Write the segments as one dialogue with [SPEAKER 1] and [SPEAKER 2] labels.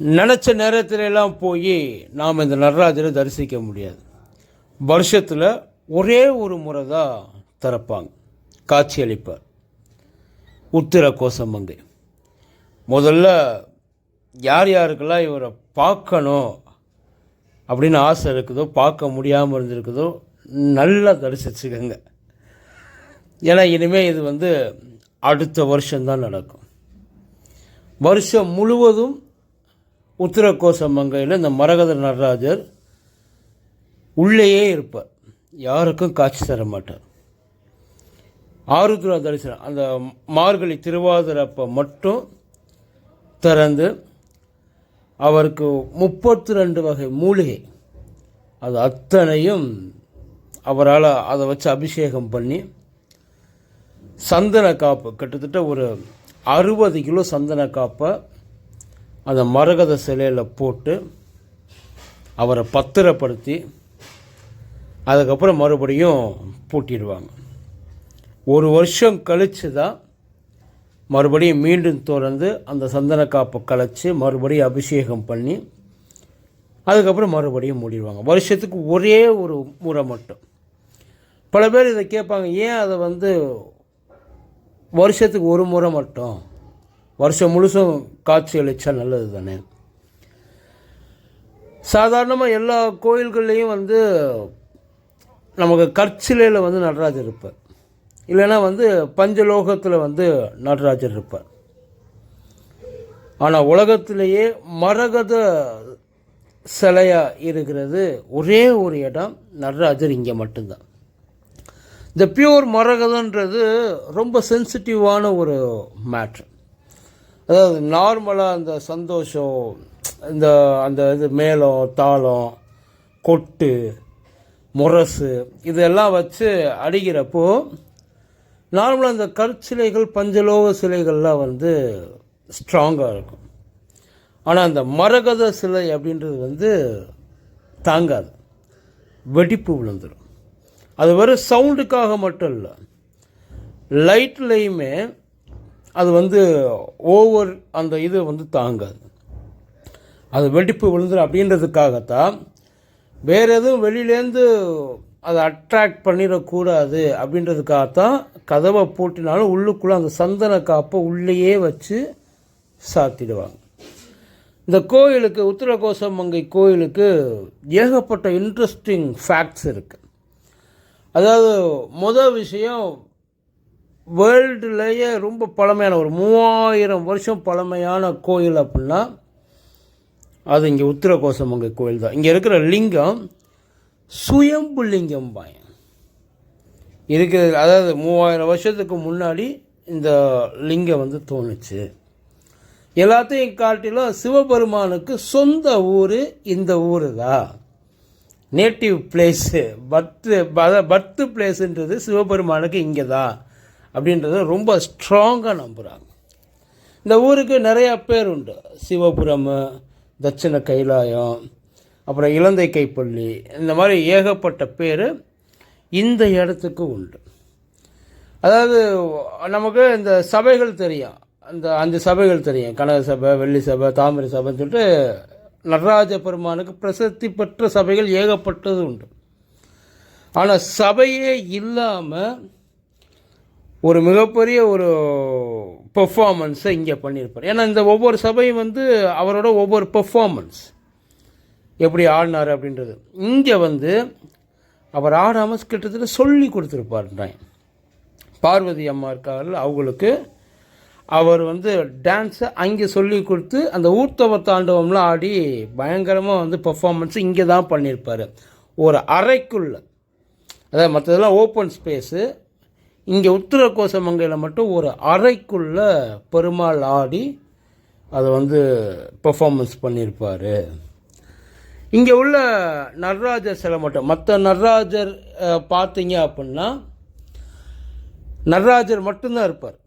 [SPEAKER 1] நினச்ச நேரத்துல எல்லாம் போய் நாம் இந்த நடராஜரை தரிசிக்க முடியாது. வருஷத்தில் ஒரே ஒரு முறை தான் திறப்பாங்க. காட்சியளிப்பார். உத்திர கோசமங்கை முதல்ல யார் யாருக்கெல்லாம் இவரை பார்க்கணும் அப்படின்னு ஆசை இருக்குதோ பார்க்க முடியாமல் இருந்திருக்குதோ நல்லா தரிசிச்சுக்கோங்க. ஏன்னா இனிமேல் இது வந்து அடுத்த வருஷம்தான் நடக்கும். வருஷம் முழுவதும் உத்திரகோச மங்கையில் இந்த மரகத நடராஜர் உள்ளேயே இருப்பார். யாருக்கும் காட்சி தர மாட்டார். ஆருத்ரா தரிசனம் அந்த மார்கழி திருவாதிரப்போ மட்டும் திறந்து அவருக்கு முப்பத்தி ரெண்டு வகை மூலிகை. அது அத்தனையும் அவரால் அதை வச்சு அபிஷேகம் பண்ணி சந்தன காப்பு கிட்டத்தட்ட ஒரு அறுபது கிலோ சந்தன காப்பை அந்த மரகத சிலையில் போட்டு அவரை பத்திரப்படுத்தி அதுக்கப்புறம் மறுபடியும் பூட்டிடுவாங்க. ஒரு வருஷம் கழித்து தான் மறுபடியும் மீண்டும் திறந்து அந்த சந்தன காப்பை கலைச்சி மறுபடியும் அபிஷேகம் பண்ணி அதுக்கப்புறம் மறுபடியும் மூடிடுவாங்க. வருஷத்துக்கு ஒரே ஒரு முறை மட்டும். பல பேர் இதை கேட்பாங்க ஏன் அதை வந்து வருஷத்துக்கு ஒரு முறை மட்டும்? வருஷம் முழுசும் காட்சி அளித்தா நல்லது தானே சாதாரணமாக எல்லா கோயில்கள்லேயும் வந்து நமக்கு கற்சிலையில் வந்து நடராஜர் இருப்பார். இல்லைன்னா வந்து பஞ்சலோகத்தில் வந்து நடராஜர் இருப்பார். ஆனால் உலகத்திலேயே மரகத சிலையாக இருக்கிறது ஒரே ஒரு இடம் நடராஜர் இங்கே மட்டும்தான். இந்த பியூர் மரகதன்றது ரொம்ப சென்சிட்டிவான ஒரு மேட்ரு. அதாவது நார்மலாக அந்த சந்தோஷம் இந்த அந்த இது மேளம் தாளம் கொட்டு முரசு இதெல்லாம் வச்சு அடிக்கிறப்போ நார்மலாக இந்த கற்சிலைகள் பஞ்சலோக சிலைகள்லாம் வந்து ஸ்ட்ராங்காக இருக்கும். ஆனால் அந்த மரகத சிலை அப்படின்றது வந்து தாங்காது. வெடிப்பு விழுந்துடும் அது வெறும் சவுண்டுக்காக மட்டும் இல்லை லைட்லேயுமே அது வந்து ஓவர் அந்த இது வந்து தாங்காது. அது வெடிப்பு விழுந்துடும் அப்படின்றதுக்காகத்தான் வேறு எதுவும் வெளியிலேருந்து அதை அட்ராக்ட் பண்ணிடக்கூடாது அப்படின்றதுக்காகத்தான் கதவை பூட்டினாலும் உள்ளுக்குள்ளே அந்த சந்தன காப்பை உள்ளேயே வச்சு சாத்திடுவாங்க. இந்த கோயிலுக்கு உத்தரகோசமங்கை கோயிலுக்கு ஏகப்பட்ட இன்ட்ரெஸ்டிங் ஃபேக்ட்ஸ் இருக்குது அதாவது முதல் விஷயம் வேர்ல்டுலேயே ரொம்ப பழமையான ஒரு மூவாயிரம் வருஷம் பழமையான கோயில் அப்படின்னா அது இங்கே உத்தரகோசமங்க கோயில் தான் இங்கே இருக்கிற லிங்கம் சுயம்பு லிங்கம் பாயம் இருக்கிறது அதாவது மூவாயிரம் வருஷத்துக்கு முன்னாடி இந்த லிங்கம் வந்து தோணுச்சு. எல்லாத்தையும் காட்டிலும் சிவபெருமானுக்கு சொந்த ஊர் இந்த ஊர் தான் நேட்டிவ் பிளேஸு பர்த்து பர்த்து பிளேஸுன்றது சிவபெருமானுக்கு இங்கே தான் அப்படின்றத ரொம்ப ஸ்ட்ராங்காக நம்புகிறாங்க இந்த ஊருக்கு நிறையா பேர் உண்டு. சிவபுரம் தட்சிண கைலாயம் அப்புறம் இலந்தை கைப்பள்ளி இந்த மாதிரி ஏகப்பட்ட பேர் இந்த இடத்துக்கு உண்டு. அதாவது நமக்கு இந்த சபைகள் தெரியும். அந்த அஞ்சு சபைகள் தெரியும். கனக சபை வெள்ளி சபை தாமரை சபைன்னு சொல்லிட்டு நடராஜ பெருமானுக்கு பிரசித்தி பெற்ற சபைகள் ஏகப்பட்டது உண்டு. ஆனால் சபையே இல்லாமல் ஒரு மிகப்பெரிய ஒரு பெர்ஃபார்மன்ஸை இங்கே பண்ணியிருப்பார். ஏன்னா இந்த ஒவ்வொரு சபையும் வந்து அவரோட ஒவ்வொரு பெர்ஃபார்மன்ஸ் எப்படி ஆடினார் அப்படின்றது. இங்கே வந்து அவர் ஆடாமல் கிட்டத்தட்ட சொல்லி கொடுத்துருப்பாருன்றாங்க. பார்வதி அம்மா இருக்கார்கள் அவங்களுக்கு அவர் வந்து டான்ஸை அங்கே சொல்லி கொடுத்து அந்த ஊர்த்தவ தாண்டவம்லாம் ஆடி பயங்கரமாக வந்து பெர்ஃபார்மன்ஸ் இங்கே தான் பண்ணியிருப்பார். ஒரு அறைக்குள்ளே. அதாவது மற்றதெல்லாம் ஓப்பன் ஸ்பேஸு இங்கே உத்தர கோசமங்கையில் மட்டும் ஒரு அறைக்குள்ளே பெருமாள் ஆடி அதை வந்து பெர்ஃபார்மன்ஸ் பண்ணியிருப்பார். இங்கே உள்ள நடராஜர் சிலை மட்டும். மற்ற நடராஜர் பார்த்தீங்க அப்படின்னா நடராஜர் மட்டும்தான் இருப்பார்.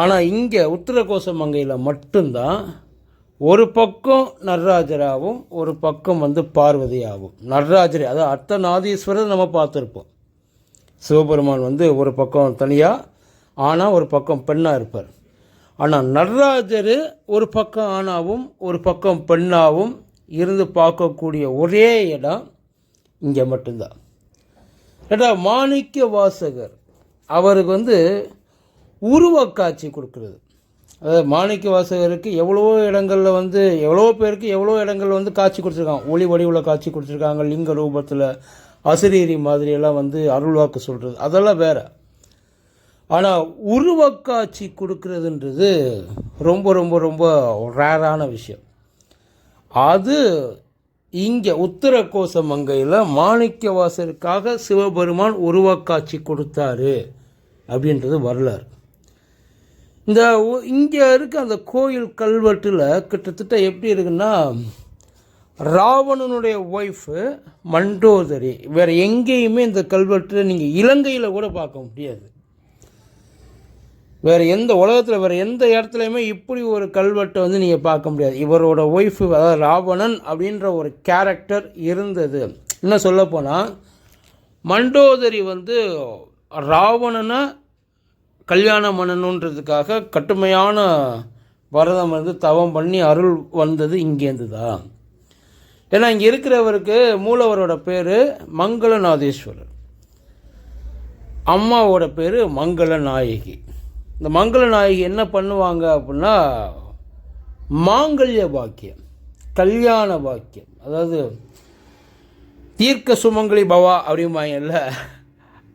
[SPEAKER 1] ஆனால் இங்கே உத்தரகோசமங்கையில் மட்டும்தான் ஒரு பக்கம் நடராஜராகவும் ஒரு பக்கம் வந்து பார்வதியாகவும். நடராஜர் அதாவது அர்த்தநாதீஸ்வரர் நம்ம பார்த்துருப்போம். சிவபெருமான் வந்து ஒரு பக்கம் தனியாக ஆனால் ஒரு பக்கம் பெண்ணாக இருப்பார். ஆனால் நடராஜர் ஒரு பக்கம் ஆணாவும் ஒரு பக்கம் பெண்ணாகவும் இருந்து பார்க்கக்கூடிய ஒரே இடம் இங்கே மட்டும்தான். ரெண்டாவது மாணிக்க வாசகர் அவருக்கு வந்து உருவக்காட்சி கொடுக்குறது. அதாவது மாணிக்க வாசகருக்கு எவ்வளோ இடங்களில் வந்து எவ்வளோ பேருக்கு எவ்வளோ இடங்கள் வந்து காட்சி கொடுத்துருக்காங்க. ஒளி வடிவில் காட்சி கொடுத்துருக்காங்க லிங்க ரூபத்தில் அசரீரி மாதிரியெல்லாம் வந்து அருள்வாக்கு சொல்கிறது அதெல்லாம் வேறு. ஆனால் உருவக்காட்சி கொடுக்கறதுன்றது ரொம்ப ரொம்ப ரொம்ப ரேரான விஷயம். அது இங்கே உத்தர கோசமங்கையில் மாணிக்கவாசருக்காக சிவபெருமான் உருவக்காட்சி கொடுத்தாரு அப்படின்றது வரலாறு. இந்த இங்கே இருக்க அந்த கோயில் கல்வெட்டில் கிட்டத்தட்ட எப்படி இருக்குன்னா ராவணனுடைய ஒய்ஃபு மண்டோதரி. வேறு எங்கேயுமே இந்த கல்வெட்டில் நீங்கள் இலங்கையில் கூட பார்க்க முடியாது. வேறு எந்த உலகத்தில் வேறு எந்த இடத்துலையுமே இப்படி ஒரு கல்வெட்டை வந்து நீங்கள் பார்க்க முடியாது. இவரோட ஒய்ஃபு அதாவது ராவணன் அப்படின்ற ஒரு கேரக்டர் இருந்தது. இன்னும் சொல்லப்போனால் மண்டோதரி வந்து ராவணனை கல்யாணம் பண்ணணுன்றதுக்காக கட்டுமையான பரதம் வந்து தவம் பண்ணி அருள் வந்தது இங்கேருந்து தான் ஏன்னா இங்கே இருக்கிறவருக்கு மூலவரோட பேர் மங்களநாதேஸ்வரர். அம்மாவோட பேர் மங்கள நாயகி இந்த மங்கள நாயகி என்ன பண்ணுவாங்க அப்படின்னா மாங்கல்ய பாக்கியம் கல்யாண பாக்கியம் அதாவது தீர்க்க சுமங்கலி பவா அப்படிம்பாங்கல்ல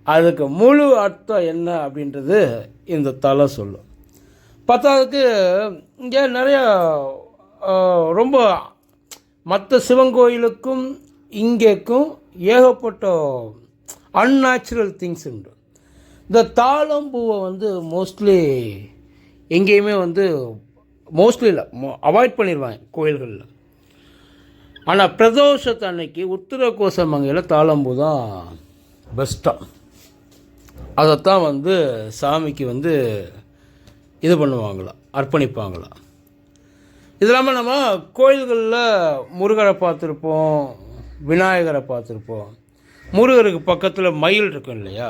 [SPEAKER 1] அதுக்கு முழு அர்த்தம் என்ன அப்படின்றது இந்த தலை சொல்லும். பத்தாவதுக்கு இங்கே நிறையா ரொம்ப மற்ற சிவன் கோயிலுக்கும் இங்கேக்கும் ஏகப்பட்ட அன்நேச்சுரல் திங்ஸ் உண்டு. இந்த தாளம்பூவை வந்து மோஸ்ட்லி எங்கேயுமே வந்து மோஸ்ட்லி இல்லை அவாய்ட் பண்ணிடுவாங்க கோயில்களில். ஆனால் பிரதோஷத்து அன்னைக்கு உத்தர கோசமங்கையில் தாளம்பூ தான் பெஸ்ட்டாக அதைத்தான் வந்து சாமிக்கு வந்து இது பண்ணுவாங்களாம் அர்ப்பணிப்பாங்களாம் இது இல்லாமல் நம்ம கோயில்களில் முருகரை பார்த்துருப்போம் விநாயகரை பார்த்துருப்போம். முருகருக்கு பக்கத்தில் மயில் இருக்கும் இல்லையா?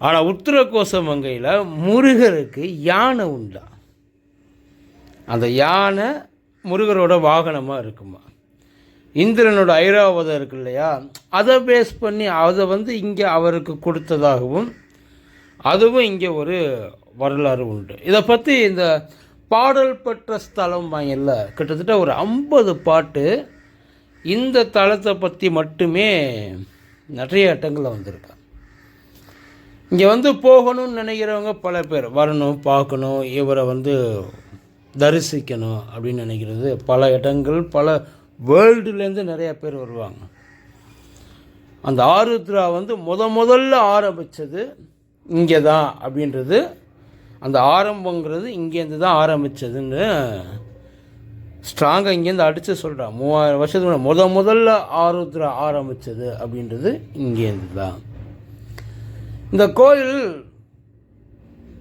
[SPEAKER 1] ஆனால் உத்தர மங்கையில் முருகருக்கு யானை உண்டா? அந்த யானை முருகரோட வாகனமாக இருக்குமா? இந்திரனோட ஐராவதம் இருக்கு இல்லையா? அதை பேஸ் பண்ணி அதை வந்து இங்கே அவருக்கு கொடுத்ததாகவும் அதுவும் இங்கே ஒரு வரலாறு உண்டு. இதை பற்றி இந்த பாடல் பெற்ற ஸ்தலம் வாங்கல கிட்டத்தட்ட ஒரு ஐம்பது பாட்டு இந்த தளத்தை பற்றி மட்டுமே நிறைய இடங்களில் வந்திருக்கு. இங்கே வந்து போகணும்னு நினைக்கிறவங்க பல பேர் வரணும் பார்க்கணும் இவரை வந்து தரிசிக்கணும் அப்படின்னு நினைக்கிறது பல இடங்கள் பல வேர்ல்டுலேருந்து நிறையா பேர் வருவாங்க. அந்த ஆருத்ரா வந்து முத முதல்ல ஆரம்பித்தது இங்கே தான் அப்படின்றது அந்த ஆரம்பங்கிறது இங்கேருந்து தான் ஆரம்பித்ததுன்னு ஸ்ட்ராங்காக இங்கேருந்து அடித்து சொல்கிறான் மூவாயிரம் வருஷத்துக்கு முன்னாடி முத முதல்ல ஆருத்ரா ஆரம்பித்தது அப்படின்றது இங்கேருந்து தான். இந்த கோயில்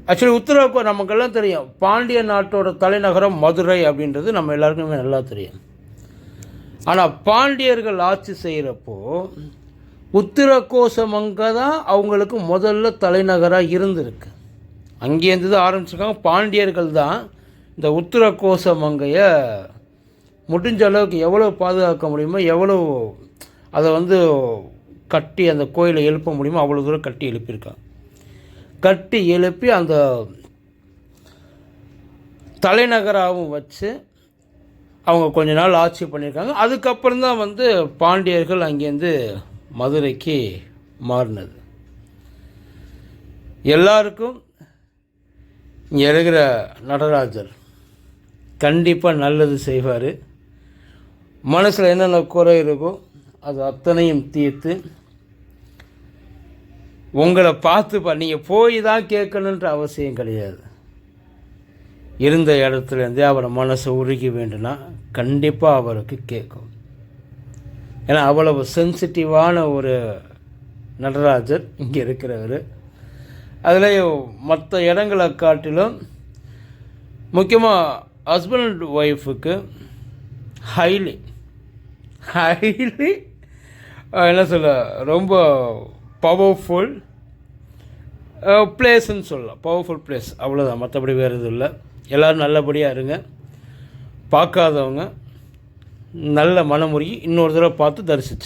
[SPEAKER 1] ஆக்சுவலி உத்தரவு நமக்கெல்லாம் தெரியும். பாண்டிய நாட்டோட தலைநகரம் மதுரை அப்படின்றது நம்ம எல்லாருக்குமே நல்லா தெரியும். ஆனால் பாண்டியர்கள் ஆட்சி செய்கிறப்போ உத்திரகோசமங்க தான் அவங்களுக்கு முதல்ல தலைநகராக இருந்திருக்கு. அங்கேருந்து தான் ஆரம்பிச்சிருக்காங்க. பாண்டியர்கள் தான் இந்த உத்திரகோசமங்கையை முடிஞ்ச அளவுக்கு எவ்வளோ பாதுகாக்க முடியுமோ எவ்வளோ அதை வந்து கட்டி அந்த கோயிலை எழுப்ப முடியுமோ அவ்வளோ தூரம் கட்டி எழுப்பியிருக்காங்க. கட்டி எழுப்பி அந்த தலைநகராகவும் வச்சு அவங்க கொஞ்ச நாள் ஆட்சி பண்ணியிருக்காங்க. அதுக்கப்புறம் தான் வந்து பாண்டியர்கள் அங்கேருந்து மதுரைக்கு மாறினது. எல்லாருக்கும் இங்கே இருக்கிற நடராஜர் கண்டிப்பாக நல்லது செய்வார். மனசில் என்னென்ன குறை இருக்கோ அது அத்தனையும் தீர்த்து உங்களை பார்த்துப்பா நீங்கள் போய் தான் கேட்கணுன்ற அவசியம் கிடையாது. இருந்த இடத்துலேருந்தே அவரை மனசை உருகி வேண்டுனா கண்டிப்பாக அவருக்கு கேட்கும். ஏன்னா அவ்வளவு சென்சிட்டிவான ஒரு நடராஜர் இங்கே இருக்கிறவர். அதுலேயும் மற்ற இடங்களை காட்டிலும் முக்கியமாக ஹஸ்பண்ட் ஒய்ஃபுக்கு ஹைலி ஹைலி என்ன சொல்ல ரொம்ப பவர்ஃபுல் பிளேஸ்ன்னு சொல்லலாம். பவர்ஃபுல் பிளேஸ் அவ்வளோதான் மற்றபடி வேறு எதுவும் இல்லை. எல்லோரும் நல்லபடியாக இருங்க. பார்க்காதவங்க நல்ல மனமுருகி இன்னொரு தடவை பார்த்து தரிசிச்சு